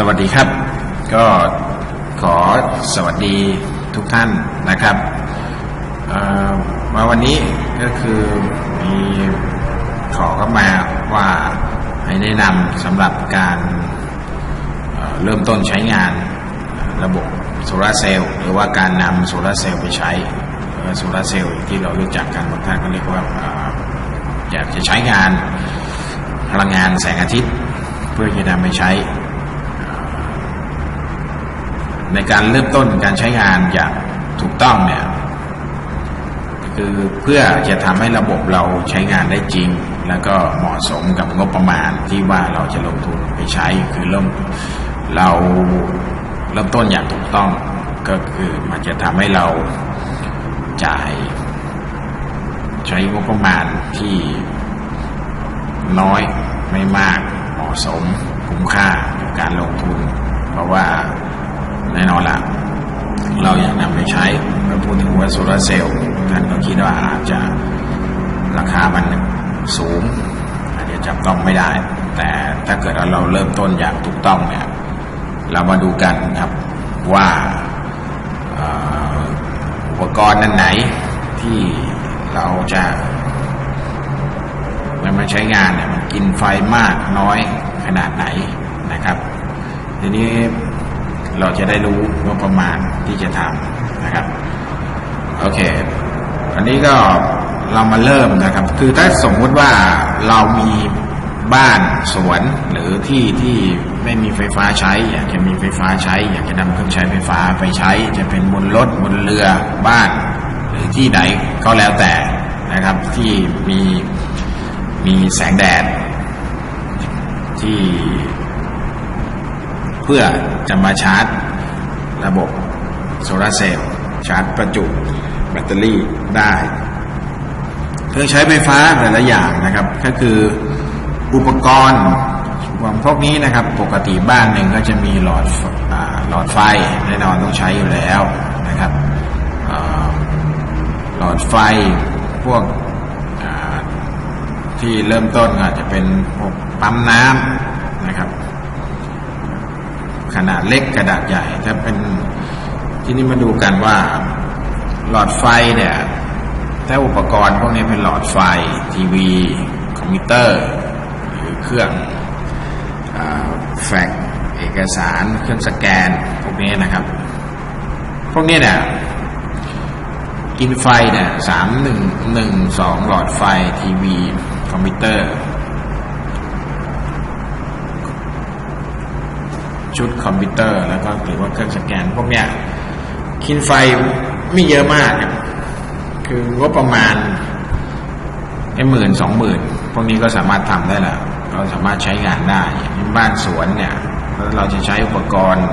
สวัสดีครับ ก็ขอสวัสดีทุกท่านนะครับมาวันนี้ก็คือมีขอเข้ามาว่าให้แนะนำสำหรับการเเริ่มต้นใช้งานระบบโซลาร์เซลล์หรือว่าการนำโซลาร์เซลล์ไปใช้โซลาร์เซลล์ที่เรารู้จักกันบางท่านก็เรียกว่าเอ่ออยากจะใช้งานพลังงานแสงอาทิตย์ เพื่อจะนำไปใช้ ในการเริ่มต้นการใช้งานอย่างถูกต้องเนี่ยคือเพื่อจะทำให้ระบบเราใช้งานได้จริง แล้วก็เหมาะสมกับงบประมาณที่ว่าเราจะลงทุนไปใช้คือเริ่มเราเริ่มต้นอย่างถูกต้องก็คือมันจะทำให้เราจ่าย ใช้งบประมาณที่น้อยไม่มากเหมาะสมคุ้มค่ากับการลงทุน เพราะว่า แน่นอนละ เราอยากนำไปใช้เมื่อพูดถึงว่าโซลาร์เซลล์ท่านก็คิดว่าอาจจะราคามันสูงอาจจะจับต้องไม่ได้ แต่ถ้าเกิดเราเริ่มต้นอย่างถูกต้องเนี่ยเรามาดูกันครับว่าอุปกรณ์นั้นไหนที่เราจะมันมาใช้งานเนี่ยมันกินไฟมากน้อยขนาดไหนนะครับ ทีนี้ เราจะได้รู้ว่าประมาณที่จะทำนะครับ โอเค อันนี้ก็เรามาเริ่มนะครับ คือถ้าสมมุติว่าเรามีบ้านสวนหรือที่ที่ไม่มีไฟฟ้าใช้ อยากจะมีไฟฟ้าใช้ อยากจะนำเครื่องใช้ไฟฟ้าไปใช้ จะเป็นบนรถบนเรือบ้าน หรือที่ไหนก็แล้วแต่นะครับ ที่มีมีแสงแดด ที่ พื่อจะมาชาร์จระบบโซลาเซลล์ชาร์จประจุแบตเตอรี่ได้เครื่องใช้ไฟฟ้าแต่ละอย่างนะครับ ก็คืออุปกรณ์ของพวกนี้นะครับ ปกติบ้านหนึ่งก็จะมีหลอดหลอดไฟแน่นอนต้องใช้อยู่แล้วนะครับหลอดไฟพวกที่เริ่มต้นก็อาจจะเป็นพวกปั๊มน้ำนะครับ ขนาดเล็กกระดาษใหญ่ถ้าเป็นที่นี่มาดูกันว่าหลอดไฟเนี่ยถ้าอุปกรณ์พวกนี้เป็นหลอดไฟทีวีคอมพิวเตอร์ หรือเครื่องอแฟกเอกสารเครื่องสแกนพวกนี้นะครับ พวกนี้เนี่ยกินไฟเนี่ยสามหนึ่งหนึ่งสองหลอดไฟทีวีคอมพิวเตอร์ ชุดคอมพิวเตอร์ แล้วก็หรือว่าเครื่องสแกน พวกเนี้ยกินไฟไม่เยอะมากครับคืองบประมาณแค่หมื่นสองหมื่นพวกนี้ก็สามารถทำได้แหละเราสามารถใช้งานได้อย่างบ้านสวนเนี่ยเราจะใช้อุปกรณ์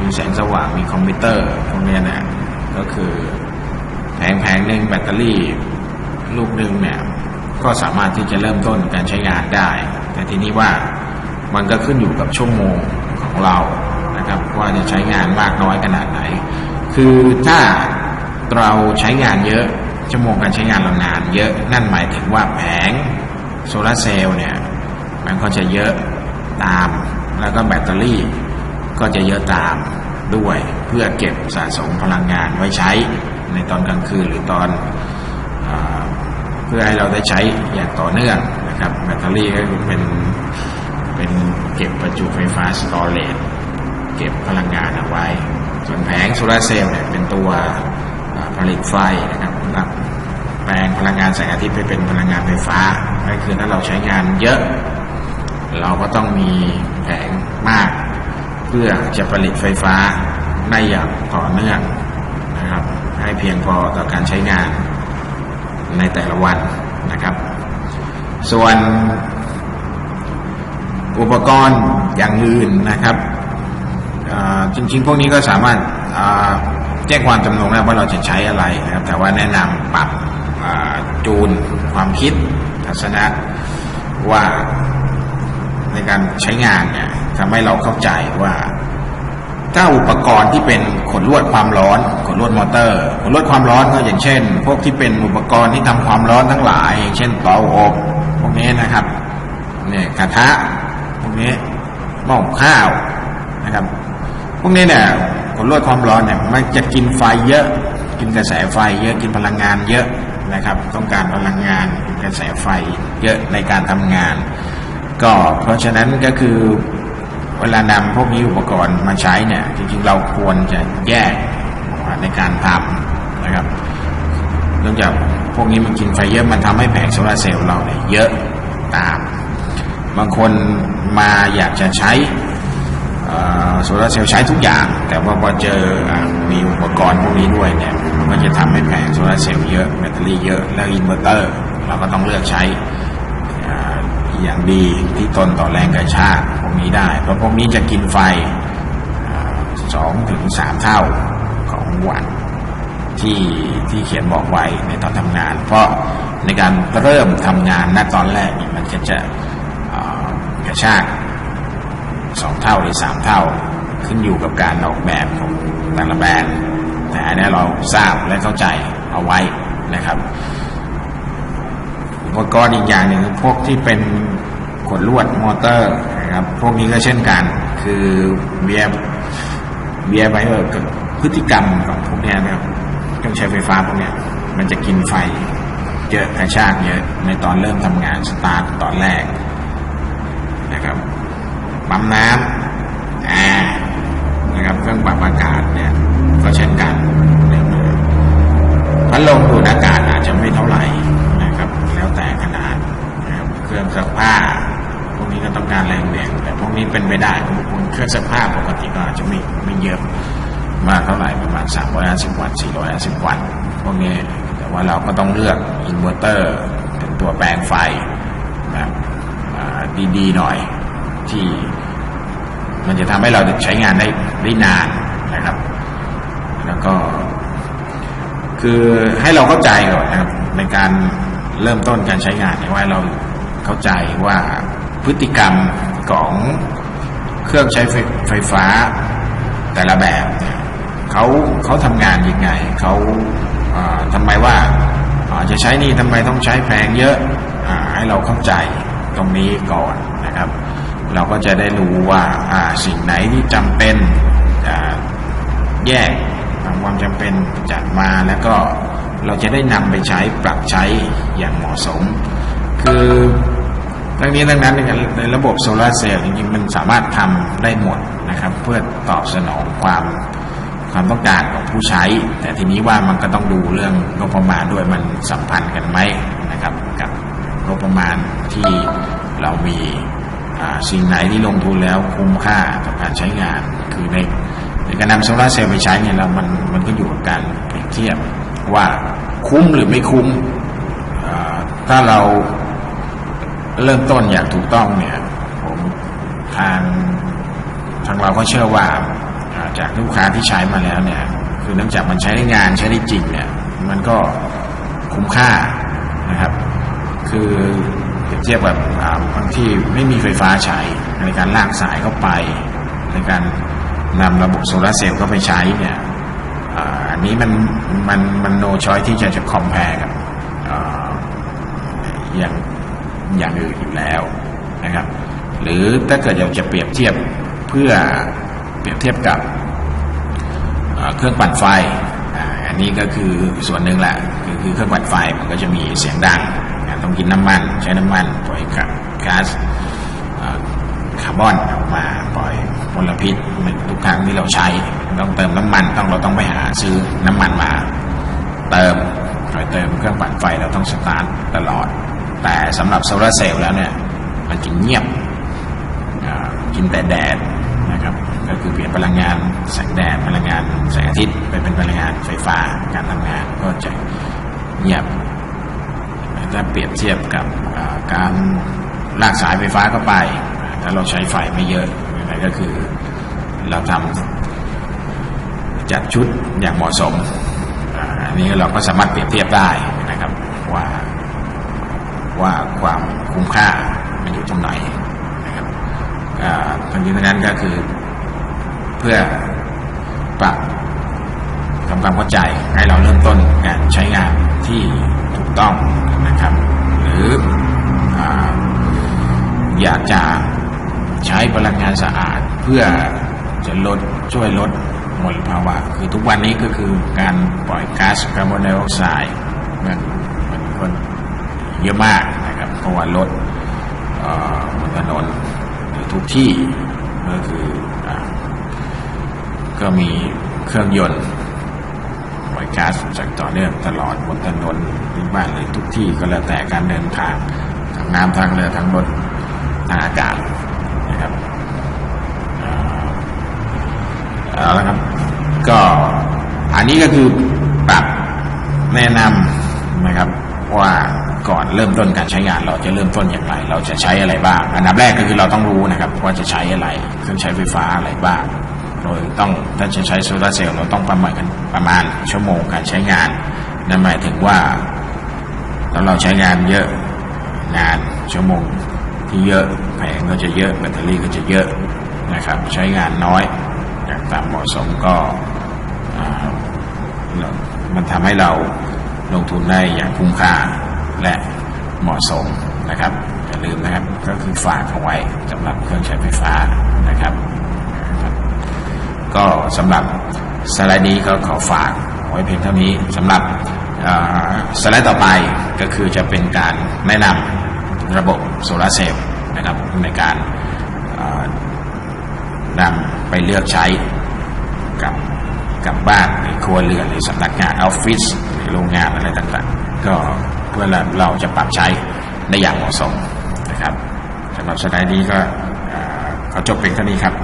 มีแสงสว่างมีคอมพิวเตอร์พวกเนี้ยเนี่ยก็คือแผงแผงหนึ่งแบตเตอรี่ลูกหนึ่งเนี่ยก็สามารถที่จะเริ่มต้นการใช้งานได้ แต่ทีนี้ว่ามันก็ขึ้นอยู่กับชั่วโมง ของเรานะครับว่าจะใช้งานมากน้อยขนาดไหน คือถ้าเราใช้งานเยอะชั่วโมงการใช้งานเรานานเยอะนั่นหมายถึงว่าแผงโซลาร์เซลล์เนี่ยมันก็จะเยอะตาม แล้วก็แบตเตอรี่ก็จะเยอะตามด้วยเพื่อเก็บสะสมพลังงานไว้ใช้ในตอนกลางคืนหรือตอนอเพื่อให้เราได้ใช้อย่างต่อเนื่องนะครับแบตเตอรี่ก็เป็น เป็นเก็บประจุไฟฟ้าสตอเรจเก็บพลังงานเอาไว้ ส่วนแผงโซลาร์เซลล์เนี่ยเป็นตัวผลิตไฟนะครับรับแปลงพลังงานแสงอาทิตย์ไปเป็นพลังงานไฟฟ้าก็คือถ้าเราใช้งานเยอะ เราก็ต้องมีแผงมาก เพื่อจะผลิตไฟฟ้าได้อย่างต่อเนื่องนะครับ ให้เพียงพอต่อการใช้งานในแต่ละวันนะครับ ส่วน อุปกรณ์อย่างอื่นนะครับจริงๆ พวกนี้ก็สามารถแจ้งความจำนงได้ว่าเราจะใช้อะไรนะครับ แต่ว่าแนะนำปรับจูนความคิดทัศนะว่าในการใช้งานเนี่ยทำให้เราเข้าใจว่า ถ้าอุปกรณ์ที่เป็นขนลวดความร้อน ขนลวดมอเตอร์ ขนลวดความร้อนก็อย่างเช่น พวกที่เป็นอุปกรณ์ที่ทำความร้อนทั้งหลายอย่างเช่นเตาอบพวกนี้นะครับเนี่ยกระทะ นี้หม้อข้าวนะครับ พวกนี้เนี่ยขนลวดความร้อนเนี่ยมันจะกินไฟเยอะ กินกระแสไฟ เยอะกินพลังงานเยอะนะครับ ต้องการพลังงานกินกระแสไฟเยอะในการทำงาน ก็เพราะฉะนั้นก็คือเวลานำพวกนี้อุปกรณ์มาใช้เนี่ยจริงๆเราควรจะแยกในการทำนะครับเนื่องจากพวกนี้มันกินไฟเยอะมันทำให้แผงโซลาเซลล์เราเนี่ยเยอะ บางคนมาอยากจะใช้โซลาร์เซลล์ใช้ทุกอย่าง แต่ว่าพอเจออมีอุปกรณ์พวกนี้ด้วยเนี่ยมันก็จะทำให้แผงโซลาร์เซลล์เยอะแบตเตอรี่เยอะแล้วอินเวอร์เตอร์เราก็ต้องเลือกใช้ออย่างดีที่ทนต่อแรงกระชากพวกนี้ได้ เพราะพวกนี้จะกินไฟสองถึงสามเท่าของวันที่ที่เขียนบอกไว้ในตอนทำงาน เพราะในการเริ่มทำงานณตอนแรกนี่มันก็จะ กระชากสองเท่าหรือสามเท่า ขึ้นอยู่กับการออกแบบของแต่ละแบรนด์แต่อันนี้เราทราบและเข้าใจเอาไว้นะครับอุปกรณ์อีกอย่างหนึ่งพวกที่เป็นขดลวดมอเตอร์นะครับพวกนี้ก็เช่นกัน คือเบียร์เบียร์ไว้เออกับพฤติกรรมของพวกเนี้ยนะครับเครื่องใช้ไฟฟ้าพวกเนี้ยมันจะกินไฟเยอะกระชากเยอะในตอนเริ่มทำงานสตาร์ทตอนแรก นะครับ ปั๊มน้ำแอร์นะครับเครื่องปรับอากาศเนี่ยก็เช่นกันพัดลมดูดอากาศอาจจะไม่เท่าไหร่นะครับ แล้วแต่ขนาดนะครับเครื่องซักผ้า พวกนี้ก็ต้องการแรงแรงแต่พวกนี้เป็นไปได้พวกเครื่องซักผ้าปกติก็อาจจะไม่ไม่เยอะมากเท่าไหร่ประมาณ 350 วัตต์ 450 วัตต์พวกนี้แต่ว่าเราก็ต้องเลือกอินเวอร์เตอร์เป็นตัวแปลงไฟ ดีๆหน่อย ที่มันจะทำให้เราใช้งานได้ได้นานนะครับ แล้วก็ คือให้เราเข้าใจก่อนนะครับ ในการเริ่มต้นการใช้งานว่าเราเข้าใจว่าพฤติกรรมของเครื่องใช้ไฟไฟฟ้าแต่ละแบบเนี่ยเขาเขาทำงานยังไงเขาทำไมว่าจะใช้นี่ทำไมต้องใช้แพงเยอะอให้เราเข้าใจ รงนี้ก่อนนะครับ เราก็จะได้รู้ว่าสิ่งไหนที่จำเป็นแยกตามความจำเป็นจัดมาแล้วก็เราจะได้นำไปใช้ปรับใช้อย่างเหมาะสม คือทั้งนี้ทั้งนั้นในระบบโซลาร์เซลล์จริงๆมันสามารถทำได้หมดนะครับ เพื่อตอบสนองความความต้องการของผู้ใช้ แต่ทีนี้ว่ามันก็ต้องดูเรื่องงบประมาณด้วยมันสัมพันธ์กันไหมนะครับ งบประมาณที่เรามีสิ่งไหนที่ลงทุนแล้วคุ้มค่ากับการใช้งาน คือในในการนำโซลาร์เซลล์ไปใช้เนี่ยเรามันมันก็อยู่กับการเปรียบเทียบว่าคุ้มหรือไม่คุ้มถ้าเราเริ่มต้นอย่างถูกต้องเนี่ยผมทางทางเราก็เชื่อว่าอ่าจากลูกค้าที่ใช้มาแล้วเนี่ย คือเนื่องจากมันใช้ได้งานใช้ได้จริงเนี่ย มันก็คุ้มค่า คือเปรียบเทียบแบบบางที่ไม่มีไฟฟ้าใช้ในการลากสายเข้าไป ในการนำระบบโซลาร์เซลล์เข้าไปใช้เนี่ยอันนี้มันมันมันโนชอยที่จะจะคอมเพลกับอ่าอย่างอย่างอื่นอยู่แล้วนะครับ หรือถ้าเกิดอยากจะเปรียบเทียบเพื่อเปรียบเทียบกับเครื่องปั่นไฟอันนี้ก็คือส่วนหนึ่งแหละคือเครื่องปั่นไฟมันก็จะมีเสียงดัง ต้องกินน้ำมัน ใช้น้ำมันปล่อยกก๊าซคาร์บอนออกมาปล่อยมลพิษทุกครั้งที่เราใช้ต้องเติมน้ำมันต้องเราต้องไปหาซื้อน้ำมันมา เติมคอยเติมเครื่องปั่นไฟเราต้องสตาร์ทตลอด แต่สำหรับโซลาร์เซลล์แล้วเนี่ยมันจะเงียบกินแต่แดดนะครับก็คือเปลี่ยนพลังงานแสงแดดพลังงานแสงอาทิตย์ไปเป็นพลังงานไฟฟ้าการทำงานก็จะเงียบ ถ้าเปรียบเทียบกับการลากสายไฟฟ้าเข้าไป ถ้าเราใช้ไฟไม่เยอะยังไงก็คือเราทำจัดชุดอย่างเหมาะสมอันนี้เราก็สามารถเปรียบเทียบได้นะครับว่าว่าความคุ้มค่ามันอยู่ตรงไหนนะครับทั้งนี้ทั้งนั้นก็คือเพื่อปรับทำความเข้าใจให้เราเริ่มต้นการใช้งานที่ถูกต้อง รือออยากจะใช้พลังงานสะอาดเพื่อจะลดช่วยลดมลภาวะ คือทุกวันนี้ก็คือการปล่อยก๊าซคาร์บอนไดออกไซด์มันมันก็เยอะมากนะครับเพราะว่ารถเอ่อบนถนนหรือทุกที่ก็คืออก็มีเครื่องยนต์ อยก๊าซจากต่อเนื่องตลอดบนถนนหรือบ้านเลยทุกที่ก็แล้วแต่การเดินทางทางน้ำทางเรือทางรถทางอากาศนะครับเอ่อเอาละครับก็อันนี้ก็คือปรับแนะนำนะครับว่าก่อนเริ่มต้นการใช้งานเราจะเริ่มต้นอย่างไร เราจะใช้อะไรบ้าง อันดับแรกก็คือเราต้องรู้นะครับ ว่าจะใช้อะไรเครื่องใช้ไฟฟ้าอะไรบ้าง โดยต้องถ้าจะใช้โซลาเซลล์เราต้องประมาณกันประมาณชั่วโมงการใช้งานนั่นหมายถึงว่าถ้าเราใช้งานเยอะงานชั่วโมงที่เยอะแผงก็จะเยอะแบตเตอรี่ก็จะเยอะนะครับ ใช้งานน้อยอย่างตามเหมาะสมก็มันทำให้เราลงทุนได้อย่างคุ้มค่าและเหมาะสมนะครับอย่าลืมนะครับก็คือฝากเอาไว้สำหรับเครื่องใช้ไฟฟ้านะครับ ก็สำหรับสไลด์นี้ก็ขอฝากไว้เพียงเท่านี้สำหรับสไลด์ต่อไปก็คือจะเป็นการแนะนำระบบโซลาเซลล์นะครับในการนำไปเลือกใช้กับกับบ้านหรือครัวเรือนหรือสำนักงานออฟฟิศหรือโรงงานอะไรต่างๆ ก็เพื่อเราจะปรับใช้ได้อย่างเหมาะสมนะครับสำหรับสไลด์นี้ก็เขอจบเพียงเท่านี้ครับ